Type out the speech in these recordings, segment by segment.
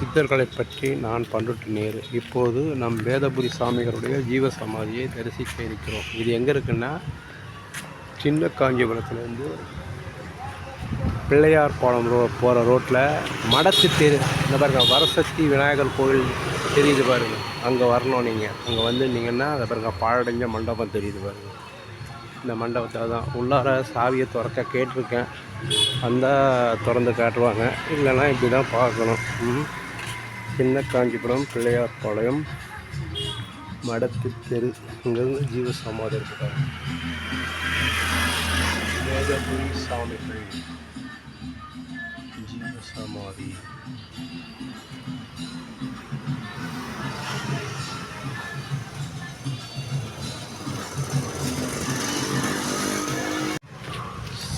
சித்தர்களை பற்றி நான் பண்டுட்டு நேரு. இப்போது நம் வேதபுரி சாமிகளுடைய ஜீவ சமாதியை தரிசிக்க இருக்கிறோம். இது எங்கே இருக்குன்னா சின்ன காஞ்சிபுரத்துலேருந்து பிள்ளையார் பாலம் ரோ போகிற ரோட்டில் மடத்து தெரு. இந்த பாருங்க வரசக்தி விநாயகர் கோவில் தெரியுது பாருங்கள் அங்கே வரணும் நீங்கள் அங்கே வந்துருந்தீங்கன்னா அதை பாருங்கள் பாழடைஞ்ச மண்டபம் தெரியுது பாருங்கள் இந்த மண்டபத்தில் தான் உள்ளார சாவியை திறக்க கேட்டிருக்கேன். வந்தால் திறந்து காட்டுவாங்க. இல்லைன்னா இப்படி தான் பார்க்கணும். ம். சின்ன காஞ்சிபுரம் பிள்ளையார் பாளையம் மடத்து தெரு இங்கேருந்து ஜீவ சமாதி இருக்கிறாங்க வேதபுரி சாமிகள் ஜீவசமாதி.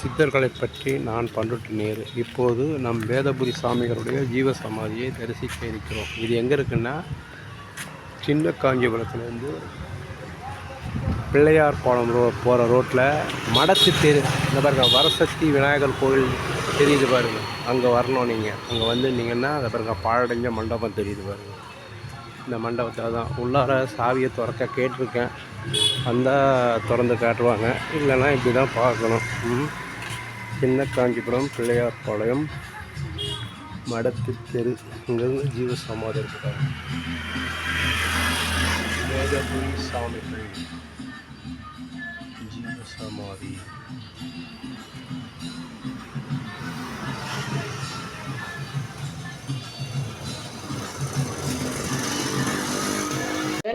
சித்தர்களை பற்றி நான் பண்டுட்டு நேரு. இப்போது நம் வேதபுரி சாமிகளுடைய ஜீவ சமாதியை தரிசிக்க இருக்கிறோம். இது எங்கே இருக்குன்னா சின்ன காஞ்சிபுரத்துலேருந்து பிள்ளையார் பாலம் ரோ போகிற ரோட்டில் மடத்து தெரு. இந்த பாருங்க வரசக்தி விநாயகர் கோவில் தெரியுது பாருங்க. அங்கே வரணும் நீங்கள் அங்கே வந்துருந்தீங்கன்னா அதை பாருங்க பாழடைஞ்ச மண்டபம் தெரியுது பாருங்க. இந்த மண்டபத்தில் தான் உள்ளார சாவியை திறக்க கேட்டிருக்கேன். வந்தால் திறந்து காட்டுவாங்க. இல்லைன்னா இப்படி தான் பார்க்கணும். ம். சின்ன காஞ்சிபுரம் பிள்ளையார் பாளையம் மடத்து தெரு இங்கேருந்து ஜீவ சமாதி இருக்கிறாங்க வேதபுரி சாமிகள் ஜீவ